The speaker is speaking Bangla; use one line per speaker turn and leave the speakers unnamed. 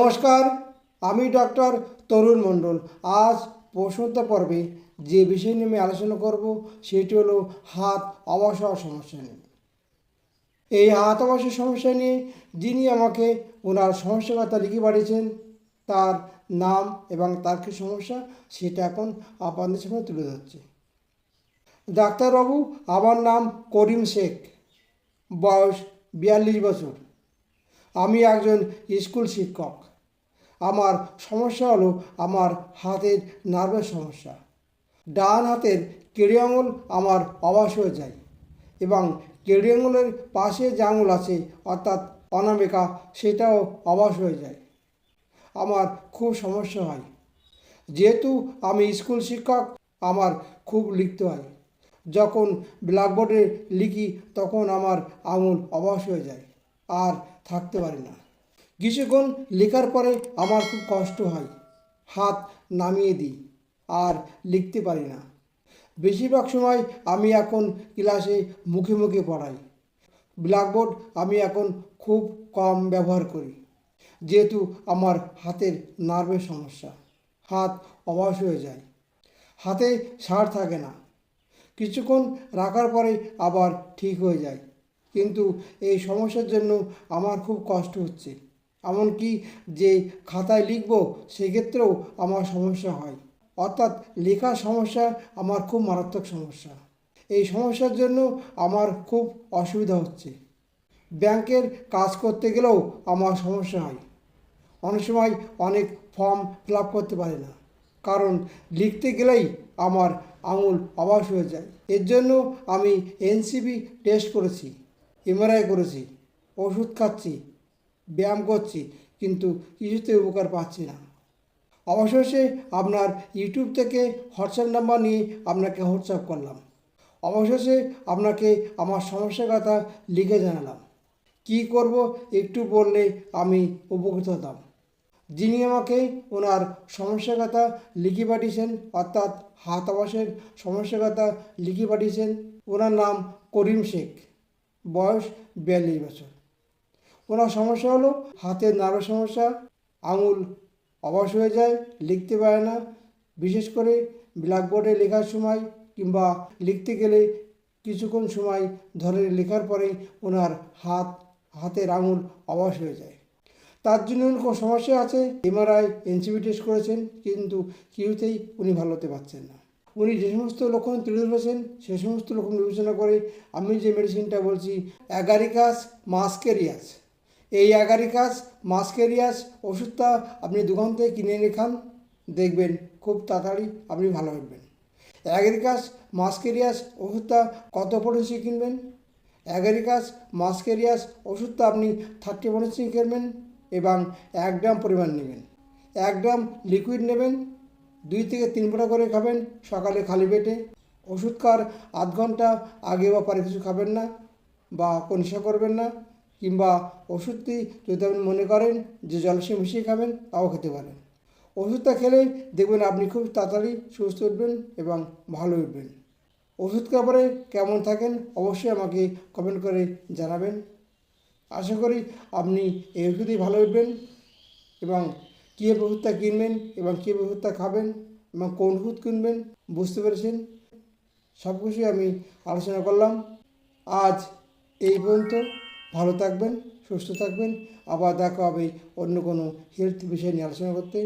নমস্কার, আমি ডক্টর তরুণ মণ্ডল। আজ প্রশ্নোত্তর পর্বে যে বিষয় নিয়ে আমি আলোচনা করব, সেটি হলো হাত অবসর সমস্যা নিয়ে। এই হাত অবসর সমস্যা নিয়ে যিনি আমাকে ওনার সমস্যার কথা লিখে পাঠিয়েছেন, তার নাম এবং তার কী সমস্যা, সেটা এখন আপনাদের সামনে তুলে ধরছে। ডাক্তারবাবু, আমার নাম করিম শেখ, বয়স বিয়াল্লিশ বছর। আমি একজন স্কুল শিক্ষক। আমার সমস্যা হলো আমার হাতের নার্ভের সমস্যা। ডান হাতের কেড়ি আঙুল আমার অবাস হয়ে যায় এবং কেড়ি আঙুলের পাশে যে আঙুল আছে, অর্থাৎ অনামিকা, সেটাও অবাস হয়ে যায়। আমার খুব সমস্যা হয়। যেহেতু আমি স্কুল শিক্ষক, আমার খুব লিখতে হয়। যখন ব্ল্যাকবোর্ডে লিখি, তখন আমার আঙুল অবশ হয়ে যায়, আর থাকতে পারি না। কিছুক্ষণ লেখার পরে আমার খুব কষ্ট হয়। হাত নামিয়ে দিই, আর লিখতে পারি না। বেশিরভাগ সময় আমি এখন ক্লাসে মুখে মুখে পড়াই। ব্ল্যাকবোর্ড আমি এখন খুব কম ব্যবহার করি, যেহেতু আমার হাতের নার্ভের সমস্যা। হাত অবশ হয়ে যায়, হাতে সার থাকে না। কিছুক্ষণ রাখার পরে আবার ঠিক হয়ে যায়, কিন্তু এই সমস্যার জন্য আমার খুব কষ্ট হচ্ছে। এমনকি যে খাতায় লিখব, সেক্ষেত্রেও আমার সমস্যা হয়। অর্থাৎ লেখার সমস্যা আমার খুব মারাত্মক সমস্যা। এই সমস্যার জন্য আমার খুব অসুবিধা হচ্ছে। ব্যাংকের কাজ করতে গেলেও আমার সমস্যা হয়। অনেক সময় অনেক ফর্ম ফিল করতে পারি না। কারণ লিখতে গেলেই আমার আঙুল অবাস হয়ে যায়। এর জন্য আমি এনসিবি টেস্ট করেছি, এমআরআই করেছি, ওষুধ খাচ্ছি ব্যায়াম করছি, কিন্তু কিছুতে উপকার পাচ্ছি না। অবশেষে আপনার ইউটিউব থেকে হোয়াটসঅ্যাপ নাম্বার নিয়ে আপনাকে হোয়াটসঅ্যাপ করলাম। অবশেষে আপনাকে আমার সমস্যার কথা লিখে জানালাম। কি করব একটু বললে আমি উপকৃত হতাম। যিনি আমাকে ওনার সমস্যার কথা লিখে পাঠিয়েছেন, অর্থাৎ হাত আবাসের সমস্যার কথা লিখে পাঠিয়েছেন, ওনার নাম করিম শেখ। বয়স বিয়াল্লিশ বছর। ওনার সমস্যা হলো? হাতের নার্ভের সমস্যা, আঙুল অবশ হয়ে যায়, লিখতে পারে না। বিশেষ করে ব্ল্যাকবোর্ডে লেখার সময় কিংবা লিখতে গেলে কিছুক্ষণ সময় ধরে লেখার পরে ওনার হাত, হাতের আঙুল অবশ হয়ে যায়। তার জন্য উনি কোনো সমস্যা আছে? এমআরআই এনসিবি টেস্ট করেছেন, কিন্তু কিছুতেই উনি ভালো হতে পারছেন না। উনি যে সমস্ত লক্ষণ তুলে ধরেছেন, সে সমস্ত লক্ষণ বিবেচনা করে আমি যে মেডিসিনটা বলছি অ্যাগারিকাস মাস্কেরিয়াস এই অ্যাগারিকাস মাস্কেরিয়াস ওষুধটা আপনি দোকান থেকে কিনে এনে খান, দেখবেন খুব তাড়াতাড়ি আপনি ভালো হবেন অ্যাগারিকাস মাস্কেরিয়াস ওষুধটা কত পরিমাণে কিনবেন? অ্যাগারিকাস মাস্কেরিয়াস ওষুধটা আপনি থার্টি পরিমাণে কিনবেন এবং এক গ্রাম পরিমাণ নেবেন। এক গ্রাম লিকুইড নেবেন, দুই থেকে তিন ফোঁটা করে খাবেন সকালে খালি পেটে। ওষুধ খাওয়ার আধ ঘণ্টা আগে বা পরে কিছু খাবেন না বা নেশা করবেন না। কিংবা ওষুধটি যদি আপনি মনে করেন যে জলসে মিশিয়ে খাবেন, তাও খেতে পারেন। ওষুধটা খেলে দেখবেন আপনি খুব তাড়াতাড়ি সুস্থ উঠবেন এবং ভালো উঠবেন। ওষুধ পরে কেমন থাকেন অবশ্যই আমাকে কমেন্ট করে জানাবেন। আশা করি আপনি এই ওষুধেই ভালো উঠবেন এবং কী ওষুধটা কিনবেন এবং কী ওষুধটা খাবেন এবং কোন ওষুধ কিনবেন বুঝতে পেরেছেন? সব কিছুই আমি আলোচনা করলাম। আজ এই পর্যন্ত। ভালো থাকবেন সুস্থ থাকবেন। আবার দেখা হবে অন্য কোনো হেলথ বিষয় নিয়ে আলোচনা করতে।